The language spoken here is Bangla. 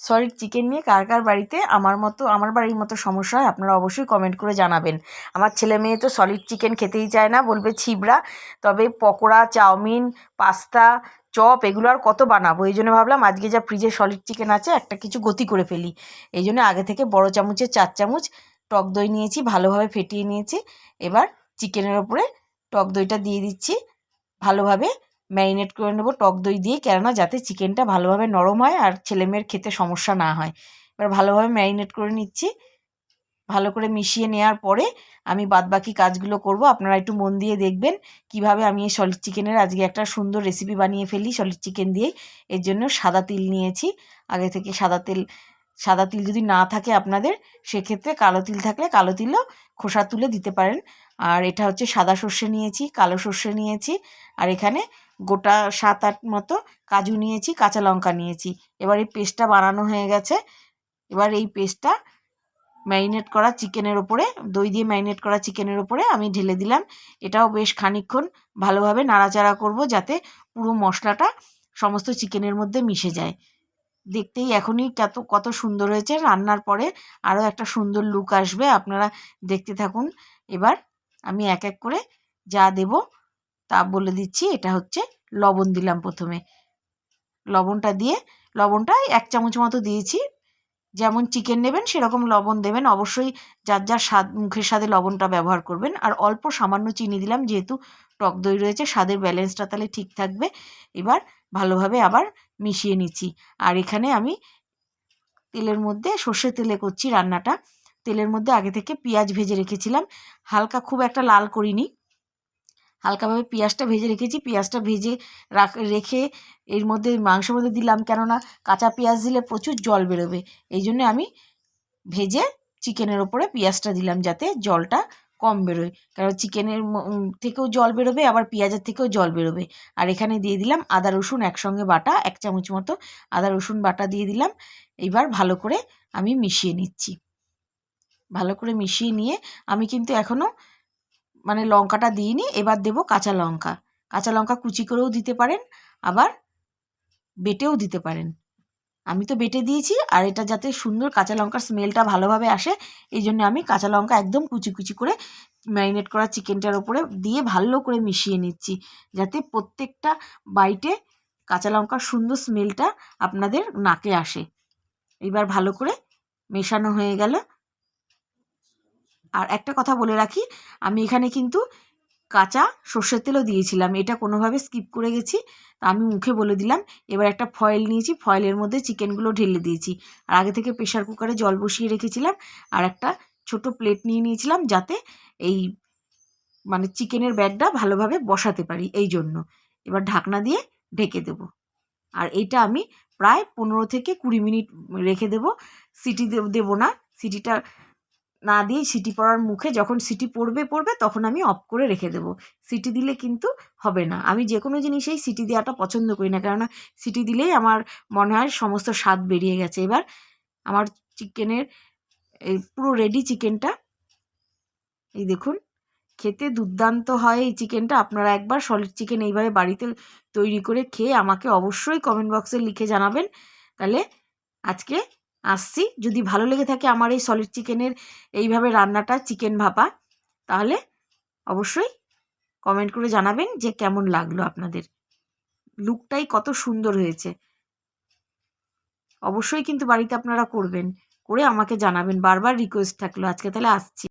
সলিড চিকেন নিয়ে কার কার বাড়িতে আমার মতো, আমার বাড়ির মতো সমস্যা হয়, আপনারা অবশ্যই কমেন্ট করে জানাবেন। আমার ছেলে মেয়ে তো সলিড চিকেন খেতেই চায় না, বলবে ছিবড়া, তবে পকোড়া, চাউমিন, পাস্তা, চপ, এগুলো আর কত বানাবো? এই জন্য ভাবলাম আজকে যা ফ্রিজে সলিড চিকেন আছে, একটা কিছু গতি করে ফেলি। এই জন্য আগে থেকে বড় চামচের চার চামচ টক দই নিয়েছি, ভালোভাবে ফেটিয়ে নিয়েছি। এবার চিকেনের ওপরে টক দইটা দিয়ে দিচ্ছি, ভালোভাবে ম্যারিনেট করে নেব, টক দই দিয়ে, কেননা যাতে চিকেনটা ভালোভাবে নরম হয় আর ছেলেমেয়ের খেতে সমস্যা না হয়। এবার ভালোভাবে ম্যারিনেট করে নিচ্ছি। ভালো করে মিশিয়ে নেওয়ার পরে আমি বাদবাকি কাজগুলো করব। আপনারা একটু মন দিয়ে দেখবেন কীভাবে আমি এই সলিড চিকেনের আজকে একটা সুন্দর রেসিপি বানিয়ে ফেলি সলিড চিকেন দিয়ে এর জন্য সাদা তিল নিয়েছি। আগে থেকে সাদা তেল, সাদা তিল যদি না থাকে আপনাদের, সেক্ষেত্রে কালো তিল থাকলে কালো তিলও খোসা তুলে দিতে পারেন। আর এটা হচ্ছে সাদা সর্ষে নিয়েছি, কালো সর্ষে নিয়েছি। আর এখানে গোটা সাত আট মতো কাজু নিয়েছি, কাঁচা লঙ্কা নিয়েছি। এবার এই পেস্টটা বানানো হয়ে গেছে। এবার এই পেস্টটা ম্যারিনেট করা চিকেনের ওপরে, দই দিয়ে ম্যারিনেট করা চিকেনের ওপরে আমি ঢেলে দিলাম। এটাও বেশ খানিক্ষণ ভালোভাবে নাড়াচাড়া করব যাতে পুরো মশলাটা সমস্ত চিকেনের মধ্যে মিশে যায়। দেখতেই এখনই কত কত সুন্দর হয়েছে। রান্নার পরে আরও একটা সুন্দর লুক আসবে। আপনারা দেখতে থাকুন। এবার আমি এক এক করে যা দেব তা বলে দিচ্ছি, এটা হচ্ছে লবণ দিলাম প্রথমে। লবণটা দিয়ে, লবণটা এক চামচ মতো দিয়েছি। যেমন চিকেন নেবেন, সেরকম লবণ দেবেন। অবশ্যই যার যার স্বাদ, মুখের স্বাদে লবণটা ব্যবহার করবেন। আর অল্প সামান্য চিনি দিলাম, যেহেতু টক দই রয়েছে, স্বাদের ব্যালেন্সটা তাহলে ঠিক থাকবে। এবার ভালোভাবে আবার মিশিয়ে নিচ্ছি। আর এখানে আমি তেলের মধ্যে সর্ষের তেলে করছি রান্নাটা। তেলের মধ্যে আগে থেকে পেঁয়াজ ভেজে রেখেছিলাম। হালকা খুব একটা লাল করিনি। হালকাভাবে পেঁয়াজটা ভেজে রেখেছি। পেঁয়াজটা ভেজে রাখ, রেখে এর মধ্যে, মাংসের মধ্যে দিলাম কেননা কাঁচা পেঁয়াজ দিলে প্রচুর জল বেরোবে। এই জন্য আমি ভেজে চিকেনের ওপরে পেঁয়াজটা দিলাম যাতে জলটা কম বেরোয়। কারণ চিকেনের থেকেও জল বেরোবে, আবার পেঁয়াজের থেকেও জল বেরোবে। আর এখানে দিয়ে দিলাম আদা, রসুন একসঙ্গে বাটা, এক চামচ মতো আদা, রসুন বাটা দিয়ে দিলাম। এইবার ভালো করে আমি মিশিয়ে নিচ্ছি। ভালো করে মিশিয়ে নিয়ে আমি কিন্তু এখনও মানে লঙ্কাটা দিইনি এবার দেবো কাঁচা লঙ্কা। কাঁচা লঙ্কা কুচি করেও দিতে পারেন, আবার বেটেও দিতে পারেন। আমি তো বেটে দিয়েছি, আর এটা যাতে সুন্দর কাঁচা লঙ্কার স্মেলটা ভালোভাবে আসে, এই জন্য আমি কাঁচা লঙ্কা একদম কুচি কুচি করে ম্যারিনেট করা চিকেনটার ওপরে দিয়ে ভালো করে মিশিয়ে নিচ্ছি, যাতে প্রত্যেকটা বাইটে কাঁচা লঙ্কার সুন্দর স্মেলটা আপনাদের নাকে আসে। এবার ভালো করে মেশানো হয়ে গেল। আর একটা কথা বলে রাখি, আমি এখানে কিন্তু কাঁচা সর্ষের তেলও দিয়েছিলাম। এটা কোনোভাবে স্কিপ করে গেছি। তা আমি মুখে বলে দিলাম, এবার একটা ফয়েল নিয়েছি ফয়েলের মধ্যে চিকেনগুলো ঢেলে দিয়েছি। আর আগে থেকে প্রেশার কুকারে জল বসিয়ে রেখেছিলাম আর একটা ছোট প্লেট নিয়ে নিয়েছিলাম যাতে এই মানে চিকেনের ব্যাগটা ভালোভাবে বসাতে পারি এই জন্য। এবার ঢাকনা দিয়ে ঢেকে দেবো। আর এইটা আমি প্রায় পনেরো থেকে কুড়ি মিনিট রেখে দেবো। সিটি দেবো না, সিটিটা না দিয়ে সিটি পড়ার মুখে যখন সিটি পড়বে পড়বে তখন আমি অফ করে রেখে দেবো। সিটি দিলে কিন্তু হবে না। আমি যে কোনো জিনিসেই সিটি দেওয়াটা পছন্দ করি না। কেননা সিটি দিলেই আমার মনে হয় সমস্ত স্বাদ বেরিয়ে গেছে। এবার আমার চিকেনের এই পুরো রেডি চিকেনটা, এই দেখুন, খেতে দুর্দান্ত হয় এই চিকেনটা। আপনারা একবার সলিড চিকেন এইভাবে বাড়িতে তৈরি করে খেয়ে আমাকে অবশ্যই কমেন্ট বক্সে লিখে জানাবেন। তাহলে আজকে আসছি। যদি ভালো লেগে থাকে আমার এই সলিড চিকেনের এইভাবে রান্নাটা চিকেন ভাপা, তাহলে অবশ্যই কমেন্ট করে জানাবেন যে কেমন লাগল আপনাদের। লুকটাই কত সুন্দর হয়েছে। অবশ্যই কিন্তু বাড়িতে আপনারা করবেন। করে আমাকে জানাবেন। বারবার রিকোয়েস্ট থাকল। আজকে তাহলে আসছি।